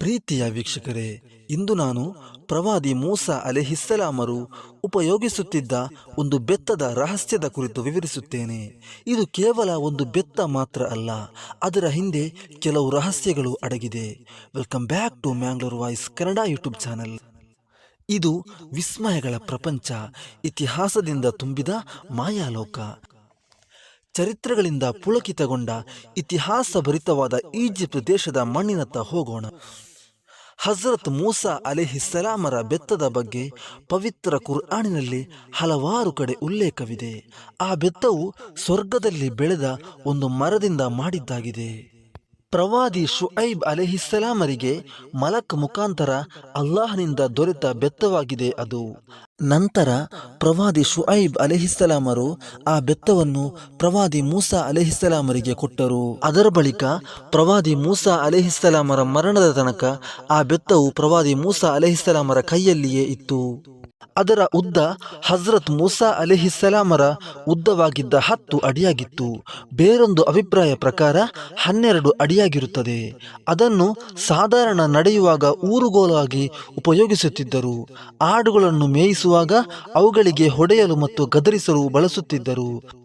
ಪ್ರೀತಿಯ ವೀಕ್ಷಕರೇ, ಇಂದು ನಾನು ಪ್ರವಾದಿ ಮೂಸಾ ಅಲೆಹಿಸ್ಸಲಾಮರು ಉಪಯೋಗಿಸುತ್ತಿದ್ದ ಒಂದು ಬೆತ್ತದ ರಹಸ್ಯದ ಕುರಿತು ವಿವರಿಸುತ್ತೇನೆ. ಇದು ಕೇವಲ ಒಂದು ಬೆತ್ತ ಮಾತ್ರ ಅಲ್ಲ, ಅದರ ಹಿಂದೆ ಕೆಲವು ರಹಸ್ಯಗಳು ಅಡಗಿದೆ. Welcome back to Mangalore voice Kannada YouTube channel. ಇದು ವಿಸ್ಮಯಗಳ ಪ್ರಪಂಚ, ಇತಿಹಾಸದಿಂದ ತುಂಬಿದ ಮಾಯಾಲೋಕ. ಚರಿತ್ರೆಗಳಿಂದ ಪುಳಕಿತಗೊಂಡ ಇತಿಹಾಸ ಭರಿತವಾದ ಈಜಿಪ್ಟ್ ದೇಶದ ಮಣ್ಣಿನತ್ತ ಹೋಗೋಣ. ಹಜರತ್ ಮೂಸಾ ಅಲೆಹಿಸ್ಸಲಾಮರ ಬೆತ್ತದ ಬಗ್ಗೆ ಪವಿತ್ರ ಕುರ್ಆನಿನಲ್ಲಿ ಹಲವಾರು ಕಡೆ ಉಲ್ಲೇಖವಿದೆ. ಆ ಬೆತ್ತವು ಸ್ವರ್ಗದಲ್ಲಿ ಬೆಳೆದ ಒಂದು ಮರದಿಂದ ಮಾಡಿದ್ದಾಗಿದೆ. ಪ್ರವಾದಿ ಶುಐಬ್ ಅಲೆಹಿಸ್ಸಲಾಮರಿಗೆ ಮಲಕ್ ಮುಖಾಂತರ ಅಲ್ಲಾಹನಿಂದ ದೊರೆತ ಬೆತ್ತವಾಗಿದೆ ಅದು. ನಂತರ ಪ್ರವಾದಿ ಶುಐಬ್ ಅಲೆಹಿಸ್ಸಲಾಮರು ಆ ಬೆತ್ತವನ್ನು ಪ್ರವಾದಿ ಮೂಸಾ ಅಲೆಹಿಸ್ಸಲಾಮರಿಗೆ ಕೊಟ್ಟರು. ಅದರ ಬಳಿಕ ಪ್ರವಾದಿ ಮೂಸಾ ಅಲೆಹಿಸ್ಸಲಾಮರ ಮರಣದ ತನಕ ಆ ಬೆತ್ತವು ಪ್ರವಾದಿ ಮೂಸಾ ಅಲೆಹಿಸ್ಸಲಾಮರ ಕೈಯಲ್ಲಿಯೇ ಇತ್ತು. ಅದರ ಉದ್ದ ಹಜರತ್ ಮೂಸಾ ಅಲೆಹಿಸ್ಸಲಾಮರ ಉದ್ದವಾಗಿದ್ದ ಹತ್ತು ಅಡಿಯಾಗಿತ್ತು. ಬೇರೊಂದು ಅಭಿಪ್ರಾಯ ಪ್ರಕಾರ ಹನ್ನೆರಡು ಅಡಿಯಾಗಿರುತ್ತದೆ. ಅದನ್ನು ಸಾಧಾರಣ ನಡೆಯುವಾಗ ಊರುಗೋಲಾಗಿ ಉಪಯೋಗಿಸುತ್ತಿದ್ದರು. ಆಡುಗಳನ್ನು ಮೇಯಿಸುವಾಗ ಅವುಗಳಿಗೆ ಹೊಡೆಯಲು ಮತ್ತು ಗದರಿಸಲು ಬಳಸುತ್ತಿದ್ದರು.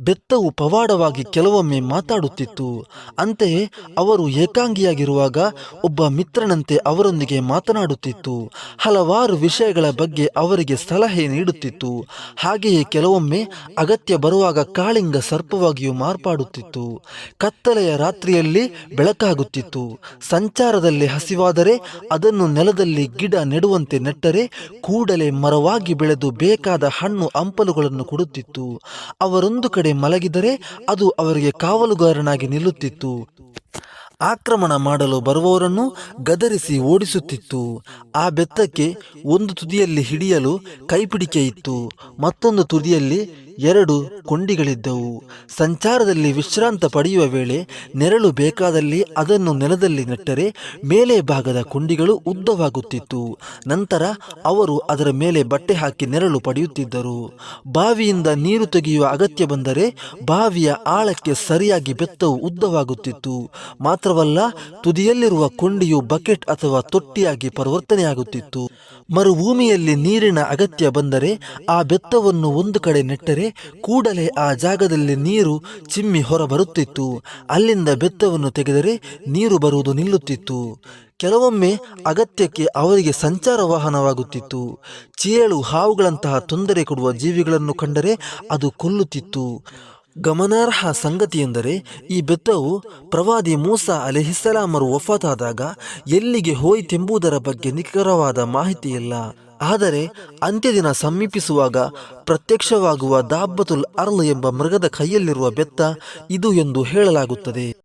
ಬೆತ್ತವು ಪವಾಡವಾಗಿ ಕೆಲವೊಮ್ಮೆ ಮಾತಾಡುತ್ತಿತ್ತು. ಅಂತೆಯೇ ಅವರು ಏಕಾಂಗಿಯಾಗಿರುವಾಗ ಒಬ್ಬ ಮಿತ್ರನಂತೆ ಅವರೊಂದಿಗೆ ಮಾತನಾಡುತ್ತಿತ್ತು. ಹಲವಾರು ವಿಷಯಗಳ ಬಗ್ಗೆ ಅವರಿಗೆ ಸಲಹೆ ನೀಡುತ್ತಿತ್ತು. ಹಾಗೆಯೇ ಕೆಲವೊಮ್ಮೆ ಅಗತ್ಯ ಬರುವಾಗ ಕಾಳಿಂಗ ಸರ್ಪವಾಗಿಯೂ ಮಾರ್ಪಾಡುತ್ತಿತ್ತು. ಕತ್ತಲೆಯ ರಾತ್ರಿಯಲ್ಲಿ ಬೆಳಕಾಗುತ್ತಿತ್ತು. ಸಂಚಾರದಲ್ಲಿ ಹಸಿವಾದರೆ ಅದನ್ನು ನೆಲದಲ್ಲಿ ಗಿಡ ನೆಡುವಂತೆ ನೆಟ್ಟರೆ ಕೂಡಲೇ ಮರವಾಗಿ ಬೆಳೆದು ಬೇಕಾದ ಹಣ್ಣು, ಹಂಪಲುಗಳನ್ನು ಕೊಡುತ್ತಿತ್ತು. ಅವರೊಂದು ಕಡೆ ಮಲಗಿದರೆ ಅದು ಅವರಿಗೆ ಕಾವಲುಗಾರನಾಗಿ ನಿಲ್ಲುತ್ತಿತ್ತು. ಆಕ್ರಮಣ ಮಾಡಲು ಬರುವವರನ್ನು ಗದರಿಸಿ ಓಡಿಸುತ್ತಿತ್ತು. ಆ ಬೆತ್ತಕ್ಕೆ ಒಂದು ತುದಿಯಲ್ಲಿ ಹಿಡಿಯಲು ಕೈಪಿಡಿಕೆ ಇತ್ತು. ಮತ್ತೊಂದು ತುದಿಯಲ್ಲಿ ಎರಡು ಕೊಂಡಿಗಳಿದ್ದವು. ಸಂಚಾರದಲ್ಲಿ ವಿಶ್ರಾಂತ ಪಡೆಯುವ ವೇಳೆ ನೆರಳು ಬೇಕಾದಲ್ಲಿ ಅದನ್ನು ನೆಲದಲ್ಲಿ ನೆಟ್ಟರೆ ಮೇಲೆ ಭಾಗದ ಕೊಂಡಿಗಳು ಉದ್ದವಾಗುತ್ತಿತ್ತು. ನಂತರ ಅವರು ಅದರ ಮೇಲೆ ಬಟ್ಟೆ ಹಾಕಿ ನೆರಳು ಪಡೆಯುತ್ತಿದ್ದರು. ಬಾವಿಯಿಂದ ನೀರು ತೆಗೆಯುವ ಅಗತ್ಯ ಬಂದರೆ ಬಾವಿಯ ಆಳಕ್ಕೆ ಸರಿಯಾಗಿ ಬೆತ್ತವು ಉದ್ದವಾಗುತ್ತಿತ್ತು. ಮಾತ್ರವಲ್ಲ ತುದಿಯಲ್ಲಿರುವ ಕೊಂಡಿಯು ಬಕೆಟ್ ಅಥವಾ ತೊಟ್ಟಿಯಾಗಿ ಪರಿವರ್ತನೆಯಾಗುತ್ತಿತ್ತು. ಮರುಭೂಮಿಯಲ್ಲಿ ನೀರಿನ ಅಗತ್ಯ ಬಂದರೆ ಆ ಬೆತ್ತವನ್ನು ಒಂದು ಕಡೆ ನೆಟ್ಟರೆ ಕೂಡಲೇ ಆ ಜಾಗದಲ್ಲಿ ನೀರು ಚಿಮ್ಮಿ ಹೊರಬರುತ್ತಿತ್ತು. ಅಲ್ಲಿಂದ ಬೆತ್ತವನ್ನು ತೆಗೆದರೆ ನೀರು ಬರುವುದು ನಿಲ್ಲುತ್ತಿತ್ತು. ಕೆಲವೊಮ್ಮೆ ಅಗತ್ಯಕ್ಕೆ ಅವರಿಗೆ ಸಂಚಾರ ವಾಹನವಾಗುತ್ತಿತ್ತು. ಚೇಳು ಹಾವುಗಳಂತಹ ತೊಂದರೆ ಕೊಡುವ ಜೀವಿಗಳನ್ನು ಕಂಡರೆ ಅದು ಕೊಲ್ಲುತ್ತಿತ್ತು. ಗಮನಾರ್ಹ ಸಂಗತಿಯೆಂದರೆ, ಈ ಬೆತ್ತವು ಪ್ರವಾದಿ ಮೂಸಾ ಅಲೆಹಿಸಲಾಮರು ವಫಾತಾದಾಗ ಎಲ್ಲಿಗೆ ಹೋಯಿತೆಂಬುದರ ಬಗ್ಗೆ ನಿಖರವಾದ ಮಾಹಿತಿಯಿಲ್ಲ. ಆದರೆ, ಅಂತ್ಯದಿನ ಸಮೀಪಿಸುವಾಗ ಪ್ರತ್ಯಕ್ಷವಾಗುವ ದಾಬ್ಬತುಲ್ ಅರ್ಲ್ ಎಂಬ ಮೃಗದ ಕೈಯಲ್ಲಿರುವ ಬೆತ್ತ ಇದು ಎಂದು ಹೇಳಲಾಗುತ್ತದೆ.